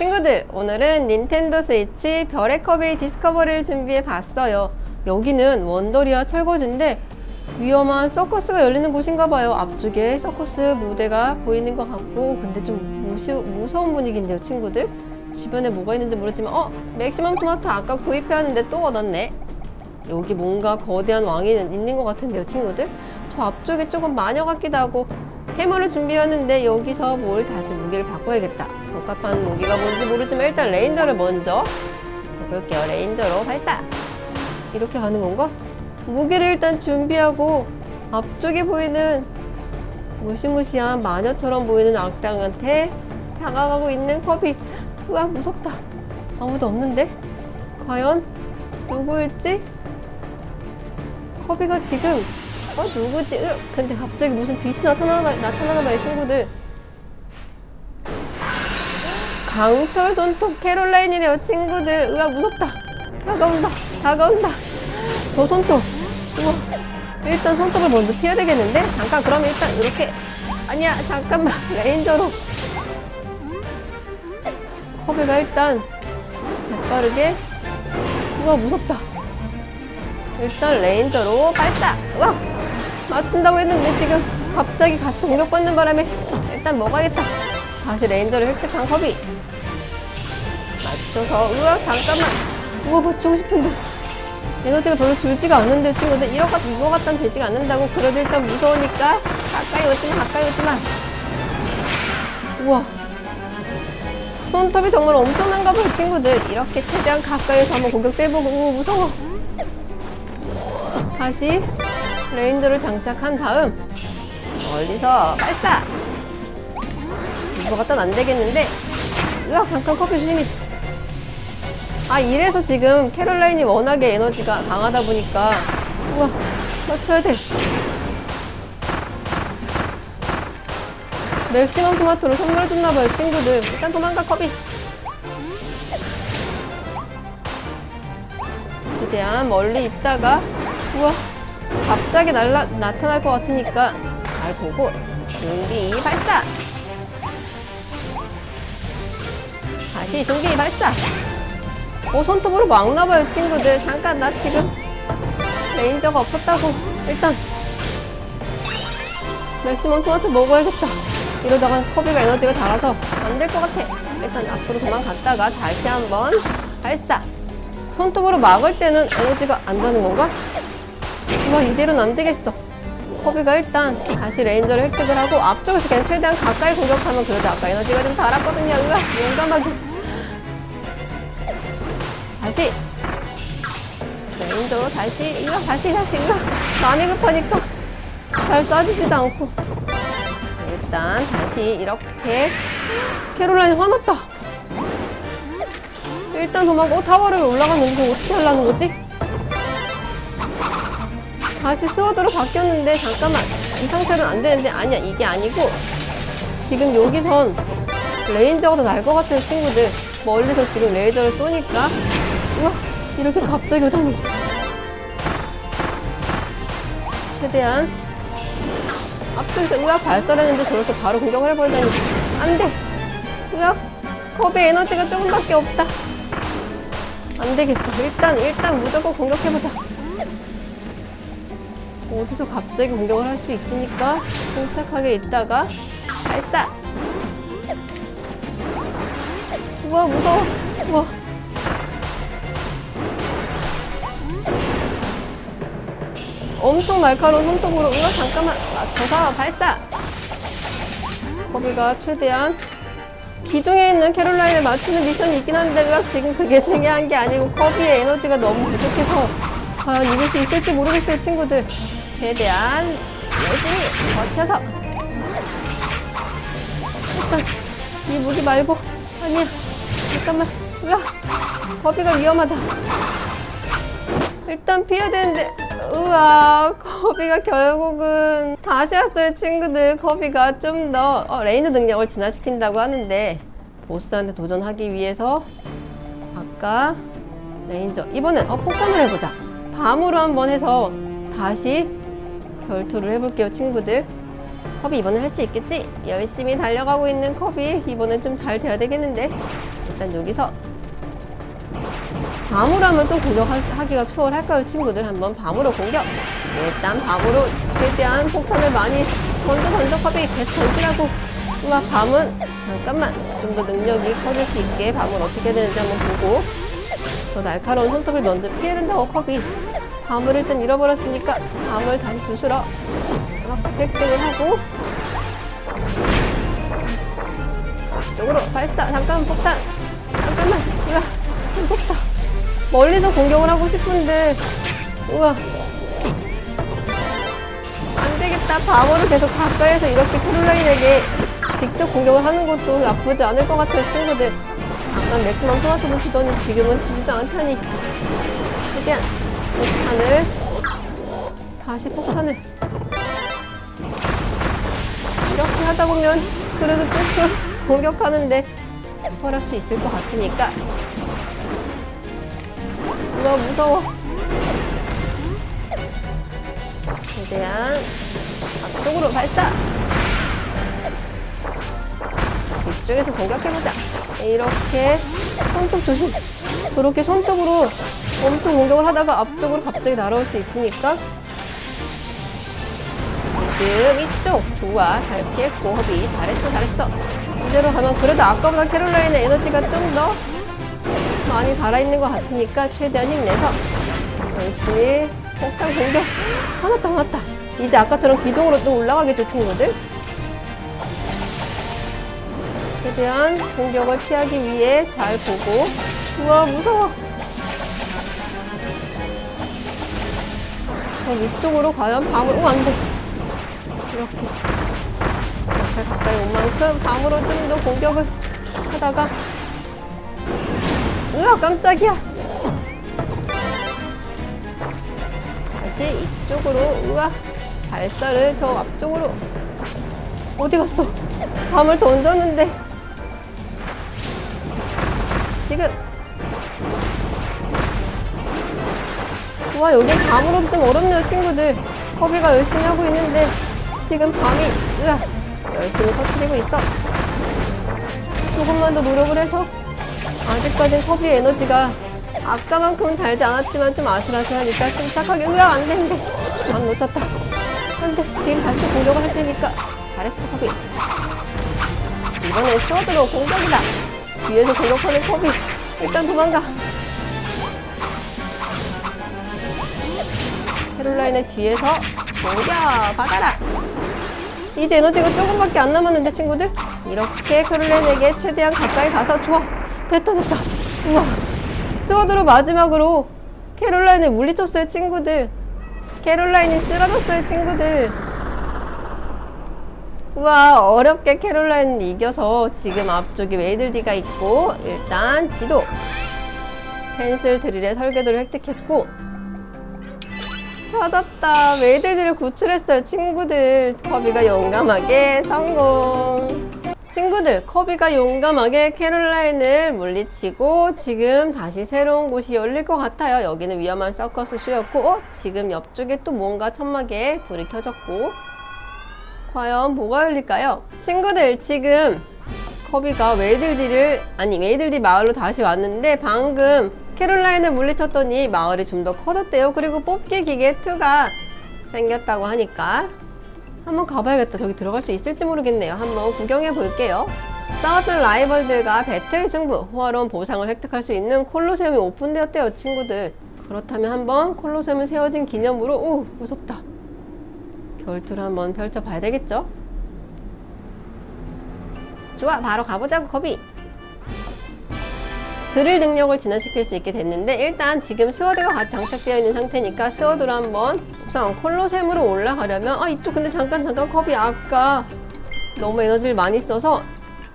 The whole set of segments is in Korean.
친구들 오늘은 닌텐도 스위치 별의 컵의 디스커버리를 준비해 봤어요. 여기는 원더리아 철거지인데 위험한 서커스가 열리는 곳인가 봐요. 앞쪽에 서커스 무대가 보이는 것 같고 근데 좀 무시, 무서운 분위기인데요 친구들? 주변에 뭐가 있는지 모르지만 어? 맥시멈 토마토 아까 구입해 왔는데 또 얻었네. 여기 뭔가 거대한 왕이 있는 것 같은데요 친구들? 저 앞쪽에 조금 마녀 같기도 하고 해머를 준비했는데 여기서 뭘 다시 무기를 바꿔야겠다 적합한 무기가 뭔지 모르지만 일단 레인저를 먼저 해볼게요. 레인저로 발사! 이렇게 가는 건가? 무기를 일단 준비하고 앞쪽에 보이는 무시무시한 마녀처럼 보이는 악당한테 다가가고 있는 컵이 우와 무섭다! 아무도 없는데? 과연 누구일지? 커비가 지금 어 누구지? 으, 근데 갑자기 무슨 빛이 나타나나 봐요 친구들 강철 손톱 캐롤라인이래요 친구들. 으아 무섭다. 다가온다 다가온다. 저 손톱. 우와. 일단 손톱을 먼저 피해야 되겠는데? 잠깐 그럼 일단 이렇게. 아니야 잠깐만. 레인저로. 커비가 일단 재빠르게. 우와 무섭다. 일단 레인저로 발사! 와! 맞춘다고 했는데 지금 갑자기 같이 공격받는 바람에 일단 먹어야겠다. 다시 레인저를 획득한 컵이 맞춰서 우와 잠깐만. 우와 맞추고 싶은데. 에너지가 별로 줄지가 않는데 친구들. 이거, 같- 이거 갖다는 되지가 않는다고 그래도 일단 무서우니까 가까이 오지마 가까이 오지마. 우와. 손톱이 정말 엄청난가 봐요 친구들. 이렇게 최대한 가까이서 한번 공격도 해보고 우와 무서워. 다시 레인저를 장착한 다음 멀리서 발사! 이거 갖다는 안 되겠는데? 으악 잠깐 커피 주심이 아 이래서 지금 캐롤라인이 워낙에 에너지가 강하다 보니까 우와 맞춰야 돼. 맥시멈 토마토를 선물해줬나봐요 친구들. 일단 도망가 커비 최대한 멀리 있다가 우와 갑자기 날라, 나타날 것 같으니까 잘 보고 준비 발사 다시 준비 발사 오 손톱으로 막 나봐요 친구들. 잠깐 나 지금 레인저가 없었다고. 일단 맥시멈 토마토 먹어야겠다. 이러다가 커비가 에너지가 달아서 안 될 것 같아. 일단 앞으로 도망갔다가 다시 한번 발사. 손톱으로 막을 때는 에너지가 안 다는 건가? 우와 이대로는 안 되겠어. 커비가 일단 다시 레인저를 획득을 하고 앞쪽에서 그냥 최대한 가까이 공격하면 그래도 아까 에너지가 좀 달았거든요. 우와 용감하게 다시. 레인저로 다시. 우와 다시 다시 우와 마음이 급하니까 잘 쏴주지도 않고. 일단 다시 이렇게. 캐롤라인 화났다. 일단 도망가 어 타워를 올라갔는데 어떻게 하려는 거지? 다시 스워드로 바뀌었는데 잠깐만. 이 상태는 안 되는데. 아니야 이게 아니고. 지금 여기선 레인저가 더 나을 것 같아요 친구들. 멀리서 지금 레이저를 쏘니까 우와 이렇게 갑자기 오다니. 최대한 앞쪽에서 으악 발사했는데 저렇게 바로 공격을 해버리다니. 안돼. 으악 컵에 에너지가 조금밖에 없다. 안 되겠어. 일단 일단 무조건 공격해보자. 어디서 갑자기 공격을 할 수 있으니까 침착하게 있다가 발사. 우와 무서워. 우와 엄청 날카로운 손톱으로 우와 잠깐만. 맞춰서 발사. 거기가 최대한 기둥에 있는 캐롤라인을 맞추는 미션이 있긴 한데 지금 그게 중요한 게 아니고 커비의 에너지가 너무 부족해서 과연 이길 수 있을지 모르겠어요 친구들. 최대한 열심히 버텨서. 일단 이 무기 말고 아니야. 잠깐만. 으악. 커비가 위험하다. 일단 피해야 되는데 우와 커비가 결국은 다시 왔어요 친구들. 커비가 좀 더 어, 레인저 능력을 진화시킨다고 하는데 보스한테 도전하기 위해서 아까 레인저 이번엔 어 폭탄을 해보자. 밤으로 한번 해서 다시 결투를 해볼게요 친구들. 컵이 이번엔 할 수 있겠지? 열심히 달려가고 있는 컵이 이번엔 좀 잘 돼야 되겠는데? 일단 여기서 밤으로 하면 좀 공격하기가 수월할까요? 친구들 한번 밤으로 공격. 일단 밤으로 최대한 폭탄을 많이 먼저 던져 컵이 계속 던지라고. 우와 밤은 잠깐만 좀 더 능력이 커질 수 있게 밤은 어떻게 되는지 한번 보고. 저 날카로운 손톱을 먼저 피해야 된다고 컵이 밤을 일단 잃어버렸으니까 밤을 다시 주스러 막 획득을 하고. 쪽으로 발사. 잠깐 폭탄. 잠깐만 우와 무섭다 멀리서 공격을 하고 싶은데 우와. 안 되겠다. 바보를 계속 가까이에서 이렇게 캐롤라인에게 직접 공격을 하는 것도 나쁘지 않을 것 같아요 친구들. 아까 맥시멈 토마토는 주더니 지금은 주지도 않다니. 최대한 폭탄을 다시 폭탄을 이렇게 하다 보면 그래도 조금 공격하는데 수월할 수 있을 것 같으니까 우와 무서워? 최대한 앞쪽으로 발사! 이쪽에서 공격해보자. 이렇게 손톱 조심. 저렇게 손톱으로 엄청 공격을 하다가 앞쪽으로 갑자기 날아올 수 있으니까. 지금 이쪽. 좋아. 잘 피했고. 허비. 잘했어 잘했어. 이대로 가면 그래도 아까보다 캐롤라인의 에너지가 좀더 많이 달아있는 것 같으니까 최대한 힘내서 열심히 폭탄 공격. 화났다 화났다. 이제 아까처럼 기둥으로 또 올라가겠죠 친구들. 최대한 공격을 피하기 위해 잘 보고. 우와 무서워. 저 위쪽으로 과연 밤을 오 안돼. 이렇게. 잘 가까이 온 만큼 밤으로 좀 더 공격을 하다가 으아 깜짝이야. 다시 이쪽으로 우와 발사를 저 앞쪽으로. 어디 갔어? 밤을 던졌는데. 지금. 와 여기 밤으로도 좀 어렵네요 친구들. 커비가 열심히 하고 있는데 지금 밤이 으아 열심히 터트리고 있어. 조금만 더 노력을 해서 아직까진 커비의 에너지가 아까만큼은 달지 않았지만 좀 아슬아슬하니까 침착하게 으아 안 되는데 안 놓쳤다. 안돼 지금 다시 공격을 할 테니까 잘했어 커비. 이번엔 스워드로 공격이다. 뒤에서 공격하는 커비. 일단 도망가. 캐롤라인의 뒤에서 공격 받아라. 이제 에너지가 조금밖에 안 남았는데 친구들? 이렇게 캐롤라인에게 최대한 가까이 가서 좋아 됐다 됐다. 우와. 스워드로 마지막으로 캐롤라인을 물리쳤어요 친구들. 캐롤라인이 쓰러졌어요 친구들. 우와 어렵게 캐롤라인 이겨서 지금 앞쪽에 웨이들디가 있고 일단 지도. 펜슬 드릴의 설계도를 획득했고. 찾았다. 웨이들디를 구출했어요 친구들. 커비가 용감하게 성공 친구들 커비가 용감하게 캐롤라인을 물리치고 지금 다시 새로운 곳이 열릴 것 같아요 여기는 위험한 서커스 쇼였고 어? 지금 옆쪽에 또 뭔가 천막에 불이 켜졌고 과연 뭐가 열릴까요? 친구들 지금 커비가 웨이들디를 아니 웨이들디 마을로 다시 왔는데 방금 캐롤라인을 물리쳤더니 마을이 좀 더 커졌대요 그리고 뽑기 기계 2가 생겼다고 하니까 한번 가봐야겠다. 저기 들어갈 수 있을지 모르겠네요. 한번 구경해 볼게요. 싸웠던 라이벌들과 배틀 승부 호화로운 보상을 획득할 수 있는 콜로세움이 오픈되었대요 친구들. 그렇다면 한번 콜로세움이 세워진 기념으로 오 무섭다. 결투를 한번 펼쳐봐야 되겠죠? 좋아, 바로 가보자고, 거비! 드릴 능력을 진화시킬 수 있게 됐는데 일단 지금 스워드가 같이 장착되어 있는 상태니까 스워드로 한번 우선 콜로셈으로 올라가려면 아 이쪽 근데 잠깐 잠깐 컵이 아까 너무 에너지를 많이 써서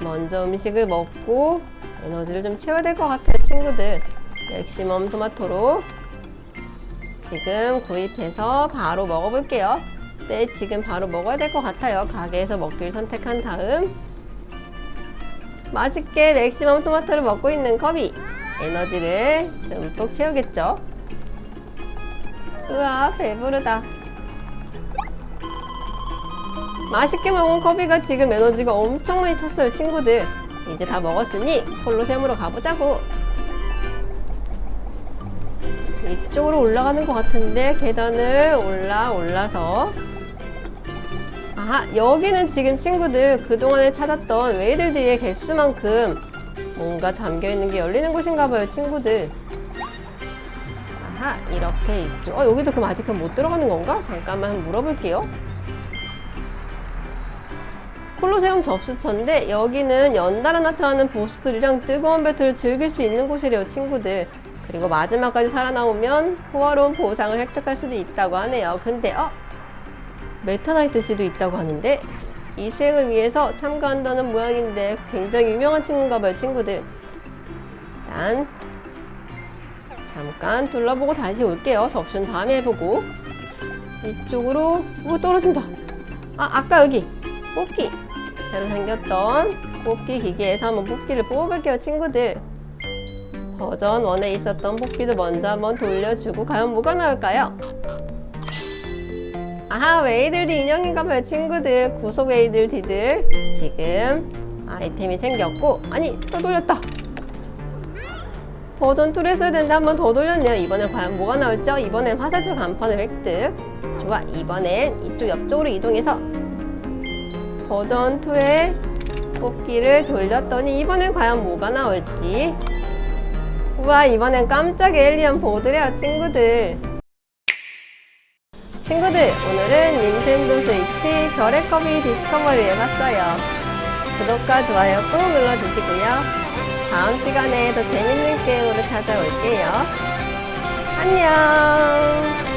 먼저 음식을 먹고 에너지를 좀 채워야 될 것 같아요 친구들. 맥시멈 토마토로 지금 구입해서 바로 먹어볼게요. 네, 지금 바로 먹어야 될 것 같아요. 가게에서 먹기를 선택한 다음 맛있게 맥시멈 토마토를 먹고 있는 컵이 에너지를 듬뿍 채우겠죠. 우와, 배부르다. 맛있게 먹은 커비가 지금 에너지가 엄청 많이 찼어요, 친구들. 이제 다 먹었으니 콜로세움으로 가보자고. 이쪽으로 올라가는 것 같은데 계단을 올라 올라서 아하 여기는 지금 친구들 그동안에 찾았던 웨이들들의 개수만큼 뭔가 잠겨있는 게 열리는 곳인가 봐요 친구들 아하 이렇게 있죠 어 여기도 그럼 아직 못 들어가는 건가? 잠깐만 물어볼게요 콜로세움 접수처인데 여기는 연달아 나타나는 보스들이랑 뜨거운 배틀을 즐길 수 있는 곳이래요 친구들 그리고 마지막까지 살아남으면 호화로운 보상을 획득할 수도 있다고 하네요 근데 어? 메타나이트 씨도 있다고 하는데 이 수행을 위해서 참가한다는 모양인데 굉장히 유명한 친구인가 봐요 친구들. 일단 잠깐 둘러보고 다시 올게요. 접수는 다음에 해보고. 이쪽으로 오 떨어진다. 아 아까 여기. 뽑기. 새로 생겼던 뽑기 기계에서 한번 뽑기를 뽑아볼게요 친구들. 버전 1에 있었던 뽑기도 먼저 한번 돌려주고 과연 뭐가 나올까요? 아하 웨이들디 인형인가 봐요 친구들 구속 웨이들디들. 지금 아이템이 생겼고 아니 또 돌렸다. 버전 2를 써야 되는데 한 번 더 돌렸네요. 이번엔 과연 뭐가 나올죠? 이번엔 화살표 간판을 획득. 좋아 이번엔 이쪽 옆쪽으로 이동해서 버전 2의 뽑기를 돌렸더니 이번엔 과연 뭐가 나올지. 우와 이번엔 깜짝 에일리언 보드래요 친구들 친구들 오늘은 닌텐도 스위치 별의 커비 디스커버리를 봤어요. 구독과 좋아요 꾹 눌러주시고요. 다음 시간에 더 재밌는 게임으로 찾아올게요. 안녕